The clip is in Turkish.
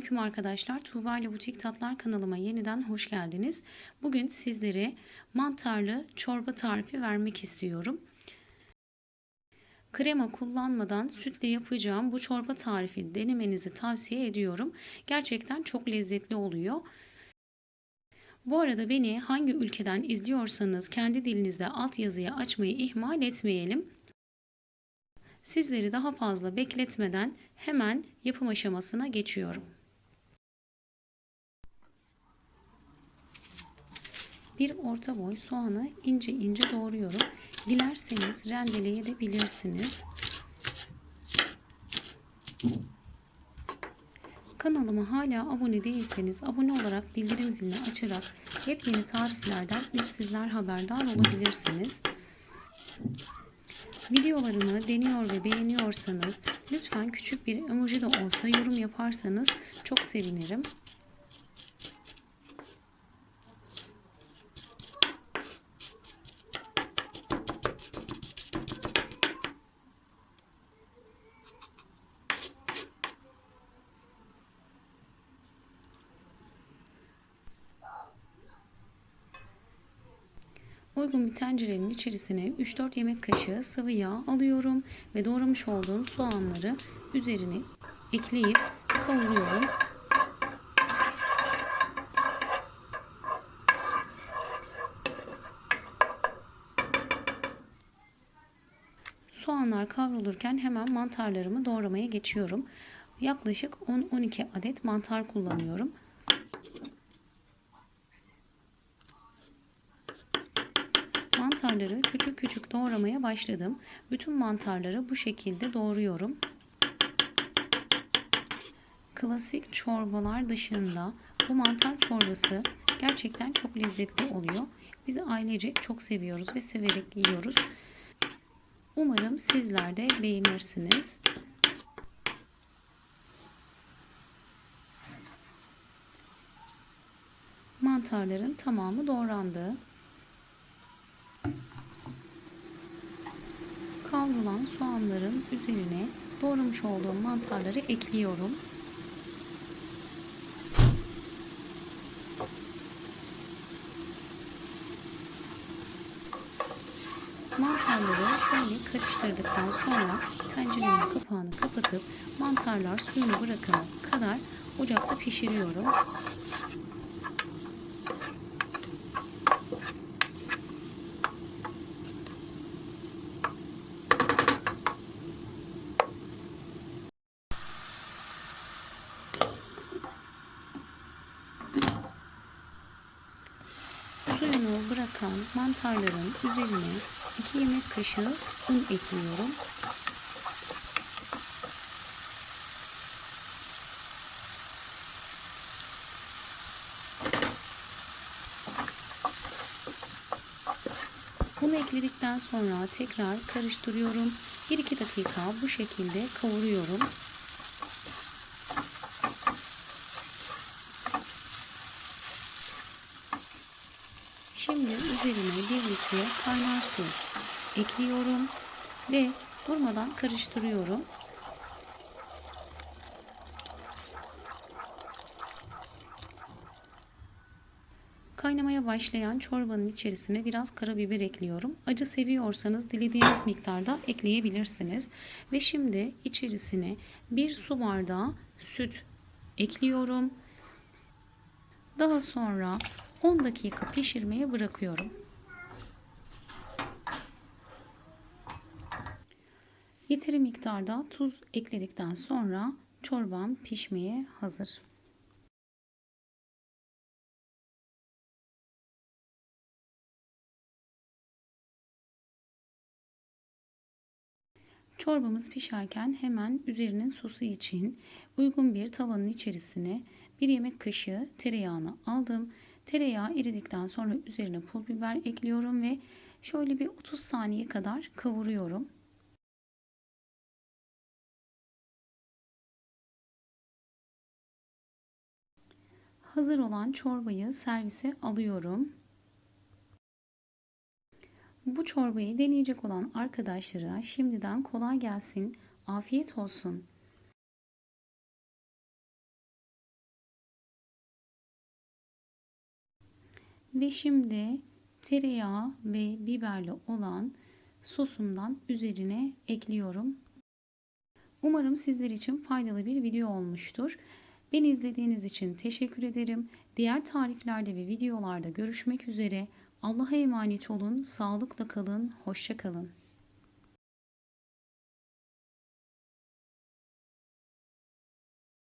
Selamünaleyküm arkadaşlar. Tuğba ile Butik Tatlar kanalıma yeniden hoş geldiniz. Bugün sizlere mantarlı çorba tarifi vermek istiyorum. Krema kullanmadan sütle yapacağım bu çorba tarifi denemenizi tavsiye ediyorum. Gerçekten çok lezzetli oluyor. Bu arada beni hangi ülkeden izliyorsanız kendi dilinizde altyazıyı açmayı ihmal etmeyelim. Sizleri daha fazla bekletmeden hemen yapım aşamasına geçiyorum. Bir orta boy soğanı ince ince doğruyorum. Dilerseniz rendeleyebilirsiniz. Kanalıma hala abone değilseniz abone olarak bildirim zilini açarak yepyeni tariflerden ilk sizler haberdar olabilirsiniz. Videolarımı deniyor ve beğeniyorsanız lütfen küçük bir emoji de olsa yorum yaparsanız çok sevinirim. Uygun bir tencerenin içerisine 3-4 yemek kaşığı sıvı yağ alıyorum ve doğramış olduğum soğanları üzerine ekleyip kavuruyorum. Soğanlar kavrulurken hemen mantarlarımı doğramaya geçiyorum. Yaklaşık 10-12 adet mantar kullanıyorum. Mantarları küçük küçük doğramaya başladım. Bütün mantarları bu şekilde doğruyorum. Klasik çorbalar dışında bu mantar çorbası gerçekten çok lezzetli oluyor. Biz ailecek çok seviyoruz ve severek yiyoruz. Umarım sizler de beğenirsiniz. Mantarların tamamı doğrandı. Kavrulan soğanların üzerine doğramış olduğum mantarları ekliyorum. Mantarları şöyle karıştırdıktan sonra tencerenin kapağını kapatıp mantarlar suyunu bırakana kadar ocakta pişiriyorum. Suyunu bırakan mantarların üzerine 2 yemek kaşığı un ekliyorum. Bunu ekledikten sonra tekrar karıştırıyorum. 1-2 dakika bu şekilde kavuruyorum. Şimdi üzerine bir litre kaynar su ekliyorum ve durmadan karıştırıyorum. Kaynamaya başlayan çorbanın içerisine biraz karabiber ekliyorum. Acı seviyorsanız dilediğiniz miktarda ekleyebilirsiniz. Ve şimdi içerisine bir su bardağı süt ekliyorum. Daha sonra 10 dakika pişirmeye bırakıyorum. Yeteri miktarda tuz ekledikten sonra çorbam pişmeye hazır. Çorbamız pişerken hemen üzerinin sosu için uygun bir tavanın içerisine bir yemek kaşığı tereyağını aldım. Tereyağı eridikten sonra üzerine pul biber ekliyorum ve şöyle bir 30 saniye kadar kavuruyorum. Hazır olan çorbayı servise alıyorum. Bu çorbayı deneyecek olan arkadaşlara şimdiden kolay gelsin, afiyet olsun. Ve şimdi tereyağı ve biberli olan sosumdan üzerine ekliyorum. Umarım sizler için faydalı bir video olmuştur. Beni izlediğiniz için teşekkür ederim. Diğer tariflerde ve videolarda görüşmek üzere. Allah'a emanet olun, sağlıkla kalın, hoşça kalın.